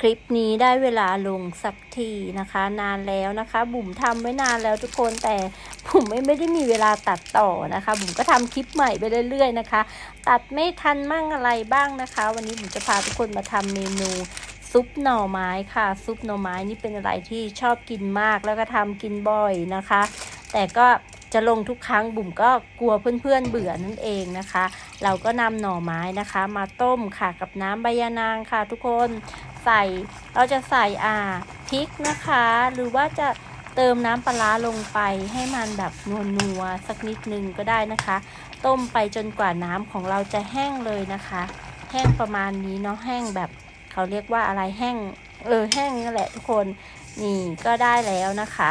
คลิปนี้ได้เวลาลงสักทีนะคะ นานแล้วนะคะ บุ๋มทำไว้นานแล้วทุกคนแต่บุ๋มไม่ไม่ได้มีเวลาตัดต่อนะคะ บุ๋มก็ทำคลิปใหม่ไปเรื่อยๆนะคะ ตัดไม่ทันมั่งอะไรบ้างนะคะ วันนี้บุ๋มจะพาทุกคนมาทำเมนูซุปหน่อไม้ค่ะ ซุปหน่อไม้นี่เป็นอะไรที่ชอบกินมากแล้วก็ทำกินบ่อยนะคะ แต่ก็ จะลงทุกครั้งบุ๋มก็กลัวเพื่อนๆเบื่อนั่นเองนะคะ เราก็นำหน่อไม้นะคะ มาต้มค่ะกับน้ำใบยะนางค่ะ ทุกคนใส่เราจะใส่อ่าพริกนะคะ หรือว่าจะเติมน้ำปลาลงไปให้มันแบบนัวๆสักนิดนึงก็ได้นะคะ ต้มไปจนกว่าน้ำของเราจะแห้งเลยนะคะ แห้งประมาณนี้เนาะแห้งแบบเขาเรียกว่าอะไรแห้งเออแห้งนั่นแหละทุกคนนี่ก็ได้แล้วนะคะ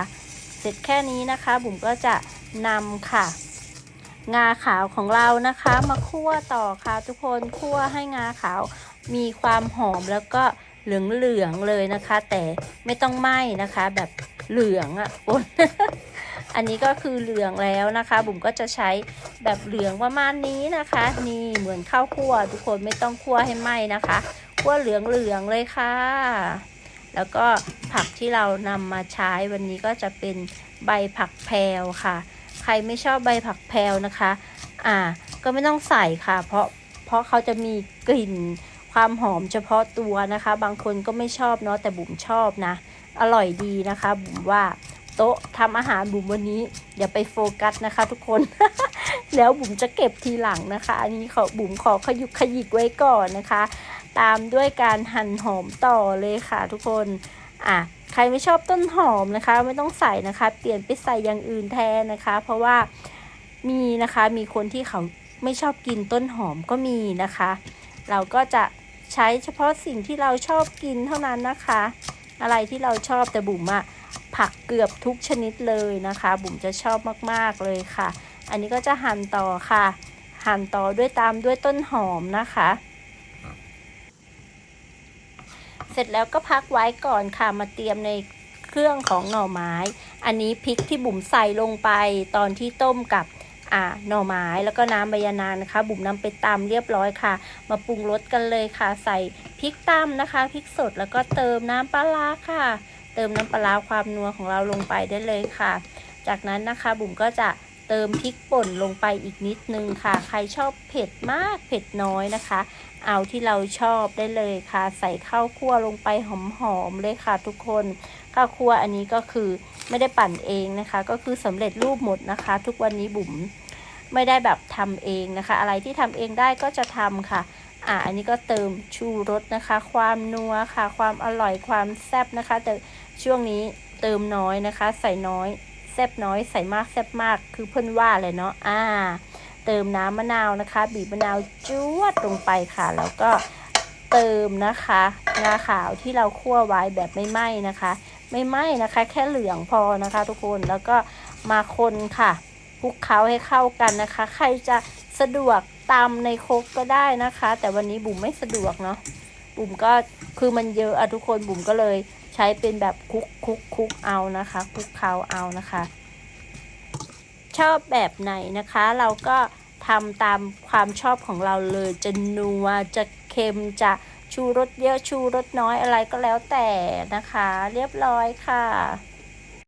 ร็จแค่นี้นะคะ บุ๋มก็จะนำค่ะ งาขาวของเรานะคะ มาคั่วต่อค่ะทุกคนคั่วให้งาขาวมีความหอมแล้วก็เหลืองๆเลยนะคะ แต่ไม่ต้องไหม้นะคะ แบบเหลืองอะ่ะอนอันนี้ก็คือเหลืองแล้วนะคะ บุ๋มก็จะใช้แบบเหลืองประมาณนี้นะคะ นี่เหมือนข้าวคั่ว ทุกคนไม่ต้องคั่วให้ไหม้นะคะคั่วเหลืองๆเลยค่ะ แล้วก็ผักที่เรานำมาใช้วันนี้ก็จะเป็นใบผักแพรวค่ะ ใครไม่ชอบใบผักแพรวนะคะ อ่า ก็ไม่ต้องใส่ค่ะ เพราะเพราะเขาจะมีกลิ่นความหอมเฉพาะตัวนะคะ บางคนก็ไม่ชอบเนาะแต่บุ๋มชอบนะ อร่อยดีนะคะ บุ๋มว่าโต๊ะทำอาหารบุ๋มวันนี้อย่าไปโฟกัสนะคะ ทุกคน แล้วบุ๋มจะเก็บทีหลังนะคะ อันนี้ขอบุ๋มขอขยุกขยิกไว้ก่อนนะคะ ตามด้วยการหั่นหอมต่อเลยค่ะทุกคน อะ ใครไม่ชอบต้นหอมนะคะ ไม่ต้องใส่นะคะ เปลี่ยนไปใส่อย่างอื่นแทนนะคะ เพราะว่ามีนะคะมีคนที่เขาไม่ชอบกินต้นหอมก็มีนะคะ เราก็จะใช้เฉพาะสิ่งที่เราชอบกินเท่านั้นนะคะ อะไรที่เราชอบแต่บุ๋มอะผักเกือบทุกชนิดเลยนะคะ บุ๋มจะชอบมากๆเลยค่ะ อันนี้ก็จะหั่นต่อค่ะ หั่นต่อด้วยตามด้วยต้นหอมนะคะ เสร็จแล้วก็พักไว้ก่อนค่ะมาเตรียมในเครื่องของหน่อไม้ อันนี้พริกที่บุ๋มใส่ลงไปตอนที่ต้มกับอ่าหน่อไม้แล้วก็น้ำใบยะนานะคะ บุ๋มนำไปตำเรียบร้อยค่ะ มาปรุงรสกันเลยค่ะ ใส่พริกตำนะคะพริกสดแล้วก็เติมน้ำปลาร้าค่ะ เติมน้ำปลาร้าความนัวของเราลงไปได้เลยค่ะ จากนั้นนะคะบุ๋มก็จะ เติมพริกป่นลงไปอีกนิดนึงค่ะ ใครชอบเผ็ดมากเผ็ดน้อยนะคะ เอาที่เราชอบได้เลยค่ะ ใส่ข้าวคั่วลงไปหอมๆเลยค่ะทุกคน ข้าวคั่วอันนี้ก็คือไม่ได้ปั่นเองนะคะ ก็คือสำเร็จรูปหมดนะคะ ทุกวันนี้บุ๋มไม่ได้แบบทำเองนะคะ อะไรที่ทำเองได้ก็จะทำค่ะอ่าอันนี้ก็เติมชูรสนะคะ ความนัวค่ะ ความอร่อยความแซ่บนะคะ แต่ช่วงนี้เติมน้อยนะคะ ใส่น้อย แซบน้อยใส่มากแซบมากคือเพื่นว่าเลยเนาะอ่า เติมน้ำมะนาวนะคะ บีบมะนาวจวดลงไปค่ะ แล้วก็เติมนะคะงาขาวที่เราคั่วไว้แบบไม่ไหม้นะคะ ไม่ไหม้นะคะ แค่เหลืองพอนะคะ ทุกคนแล้วก็มาคนค่ะคลุกเคล้าให้เข้ากันนะคะ ใครจะสะดวกตำในครกก็ได้นะคะ แต่วันนี้บุ๋มไม่สะดวกเนาะบุ๋มก็คือมันเยอะอะทุกคนบุ๋มก็เลย ใช้เป็นแบบคลุกคลุกคลุกเอานะคะคลุกเคล้าเอานะคะ ชอบแบบไหนนะคะเราก็ทำตามความชอบของเราเลยจะนัวจะเค็มจะชูรสเยอะชูรสน้อยอะไรก็แล้วแต่นะคะ เรียบร้อยค่ะ